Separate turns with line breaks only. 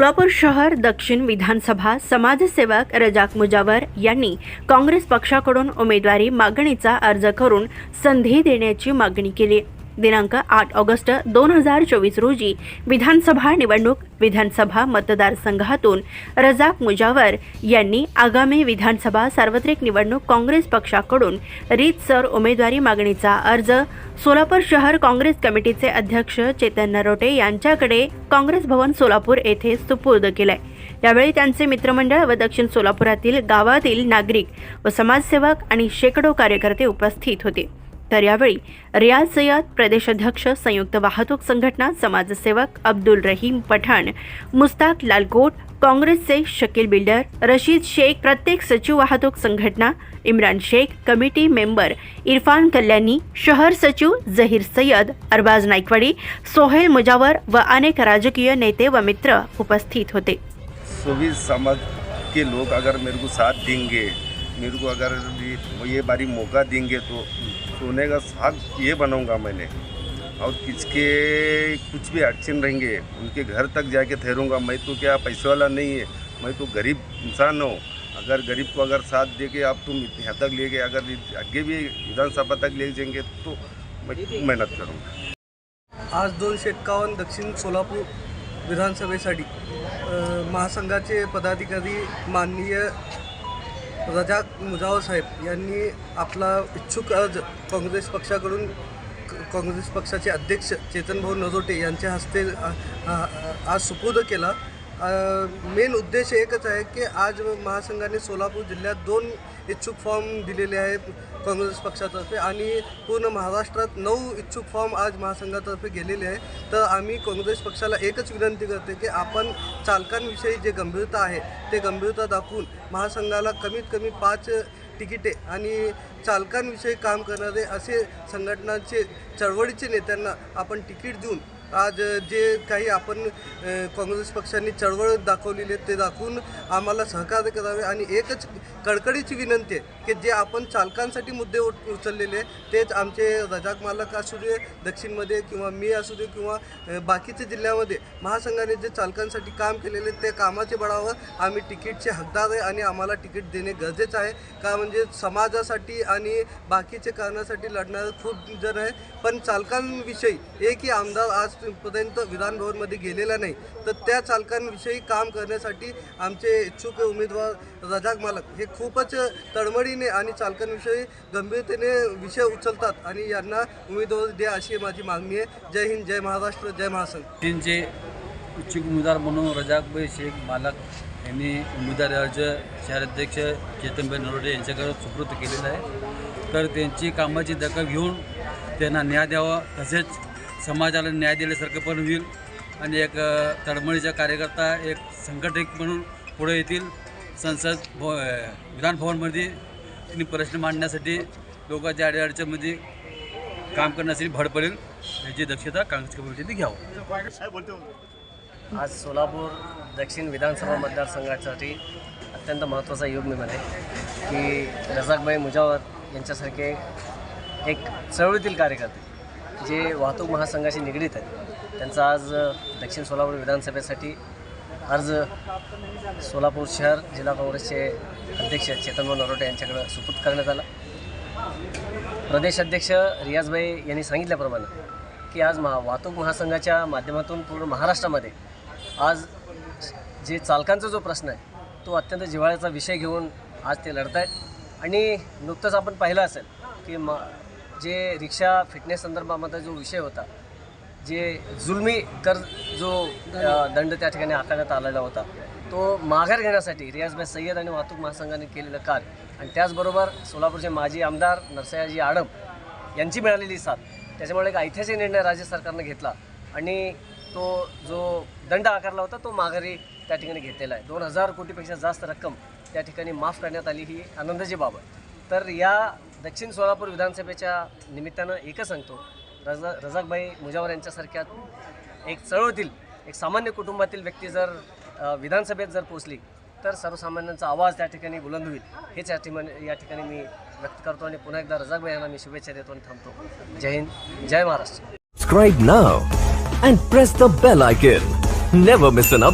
सोलापूर शहर दक्षिण विधानसभा समाजसेवक रजाक मुजावर यांनी काँग्रेस पक्षाकडून उमेदवारी मागणीचा अर्ज करून संधी देण्याची मागणी केली. दिनांक आठ ऑगस्ट दोन हजार चोवीस रोजी विधानसभा निवडणूक विधानसभा मतदारसंघातून रजाक मुजावर यांनी आगामी विधानसभा सार्वत्रिक निवडणूक काँग्रेस पक्षाकडून रीतसर उमेदवारी मागणीचा अर्ज सोलापूर शहर काँग्रेस कमिटीचे अध्यक्ष चेतन नरोटे यांच्याकडे काँग्रेस भवन सोलापूर येथे सुपूर्द केलाय. यावेळी त्यांचे मित्रमंडळ व दक्षिण सोलापुरातील गावातील नागरिक व समाजसेवक आणि शेकडो कार्यकर्ते उपस्थित होते. तर यावेळी रियाज सय्यद प्रदेशाध्यक्ष संयुक्त वाहतूक संघटना समाजसेवक अब्दुल रहीम पठाण मुस्ताक लालकोट काँग्रेसचे शकील बिल्डर रशीद शेख प्रत्येक सचिव वाहतूक संघटना इम्रान शेख कमिटी मेंबर इरफान कल्याणी शहर सचिव जहीर सय्यद अरबाज नाईकवाडी सोहेल मुजावर व अनेक राजकीय नेते व मित्र उपस्थित होते.
सभी समाज के लोग अगर मेरे को साथ देंगे मेरे को अगर ये बारी मौका देंगे तो सोने का साग ये बनाऊँगा मैंने। और किसके कुछ भी अड़चन रहेंगे उनके घर तक जाके ठहरूँगा। मैं तो क्या पैसे वाला नहीं है मैं तो गरीब इंसान हूँ। अगर गरीब को अगर साथ दे के आप तुम यहाँ तक ले गए अगर आगे भी विधानसभा तक ले जाएँगे तो मैं खूब मेहनत करूँगा।
आज दोनशे एक्कावन्न दक्षिण सोलापूर विधानसभेसाठी अ, महासंघाचे पदाधिकारी माननीय रजाक मुजावर साहेब यांनी आपला इच्छुक अर्ज काँग्रेस पक्षाकडून क- काँग्रेस पक्षाचे अध्यक्ष चेतनभाऊ नजोटे यांच्या हस्ते आज सुपूर्द केला. मेन उद्देश एकच आहे की आज महासंघाने सोलापूर जिल्ह्यात दोन इच्छुक फॉर्म दिलेले आहेत काँग्रेस पक्षातर्फे आणि पूर्ण महाराष्ट्रात नऊ इच्छुक फॉर्म आज महासंघातर्फे गेलेले आहे तर आम्ही काँग्रेस पक्षाला एकच विनंती करते की आपण चालकांविषयी जे गंभीरता आहे ते गंभीरता दाखवून महासंघाला कमीत कमी पाच तिकिटे आणि चालकांविषयी काम करणारे असे संघटनांचे चळवळीचे नेत्यांना आपण तिकीट देऊन आज जे काही आपण काँग्रेस पक्षाने चळवळ दाखवलेली आहे ते दाखवून आम्हाला सहकार्य करावे आणि एकच कडकडीची विनंती आहे की जे आपण चालकांसाठी मुद्दे उचललेले आहे तेच आमचे रजाक मालक असू दे दक्षिणमध्ये किंवा मी असू दे किंवा बाकीच्या जिल्ह्यामध्ये महासंघाने जे चालकांसाठी काम केलेले ते कामाचे बळावर आम्ही तिकीटचे हकदार आहे आणि आम्हाला तिकीट देणे गरजेचं आहे. का म्हणजे समाजासाठी आणि बाकीच्या कारणासाठी लढणारे खूप जण आहे पण चालकांविषयी एकही आमदार आज आजपर्यंत विधानभवनमध्ये गेलेला नाही. तर त्या चालकांविषयी काम करण्यासाठी आमचे इच्छुक उमेदवार रजाक मालक हे खूपच तळमळीने आणि चालकांविषयी गंभीरतेने विषय उचलतात आणि यांना उमेदवारी द्या अशी माझी मागणी आहे. जय हिंद जय महाराष्ट्र जय महासंघ.
तीनचे इच्छुक उमेदवार म्हणून रजाकबाई शेख मालक यांनी उमेदवारी अर्ज शहराध्यक्ष चेतनभाई नरोडे यांच्याकडे सुपूर्द केलेला आहे. तर त्यांची कामाची दखल घेऊन त्यांना न्याय द्यावा तसेच समाजाला न्याय दिल्यासारखं पण होईल आणि एक अ, तळमळीचा कार्यकर्ता एक संघटक म्हणून पुढे येतील. संसद भव विधानभवनमध्ये प्रश्न मांडण्यासाठी लोकांच्या अडीअडचणमध्ये काम करण्यासाठी भर पडेल याची दक्षता काँग्रेस कमिटीने घ्यावं.
आज सोलापूर दक्षिण विधानसभा मतदारसंघासाठी अत्यंत महत्त्वाचा योग निर्णय आहे की रजाकबाई मुजावर यांच्यासारखे एक चळवळीतील कार्यकर्ते जे वाहतूक महासंघाशी निगडीत आहेत त्यांचा आज दक्षिण सोलापूर विधानसभेसाठी अर्ज सोलापूर शहर जिल्हा काँग्रेसचे अध्यक्ष चेतनभाऊ नरोटे यांच्याकडे सुपूर्द करण्यात आला. प्रदेश अध्यक्ष रियाजभाई यांनी सांगितल्याप्रमाणे की आज महा वाहतूक महासंघाच्या माध्यमातून पूर्ण महाराष्ट्रामध्ये आज जे चालकांचा जो प्रश्न आहे तो अत्यंत जिव्हाळ्याचा विषय घेऊन आज ते लढत आहेत आणि नुकतंच आपण पाहिलं असेल की मा जे रिक्षा फिटनेस संदर्भामध्ये जो विषय होता जे जुलमी कर जो दंड त्या ठिकाणी आकारण्यात आलेला होता तो माघार घेण्यासाठी रियाजभाई सय्यद आणि वाहतूक महासंघाने केलेलं कार्य आणि त्याचबरोबर सोलापूरचे माजी आमदार नरसयाजी आडम यांची मिळालेली साथ त्याच्यामुळे एक ऐतिहासिक निर्णय राज्य सरकारनं घेतला आणि तो जो दंड आकारला होता तो माघारी त्या ठिकाणी घेतलेला आहे. दोन हजार कोटीपेक्षा जास्त रक्कम त्या ठिकाणी माफ करण्यात आली ही आनंदाची बाब आहे. तर या दक्षिण सोलापूर विधानसभेच्या निमित्तानं एकच सांगतो रजा रजाकबाई मुजावर यांच्यासारख्या एक चळवळीतील एक सामान्य कुटुंबातील व्यक्ती जर विधानसभेत जर पोचली तर सर्वसामान्यांचा आवाज त्या ठिकाणी बुलंद होईल हेच या ठिकाणी या ठिकाणी मी व्यक्त करतो आणि पुन्हा एकदा रजाकबाई यांना मी शुभेच्छा देतो आणि थांबतो जय हिंद जय Maharashtra
Subscribe now and press the bell icon. Never miss an update.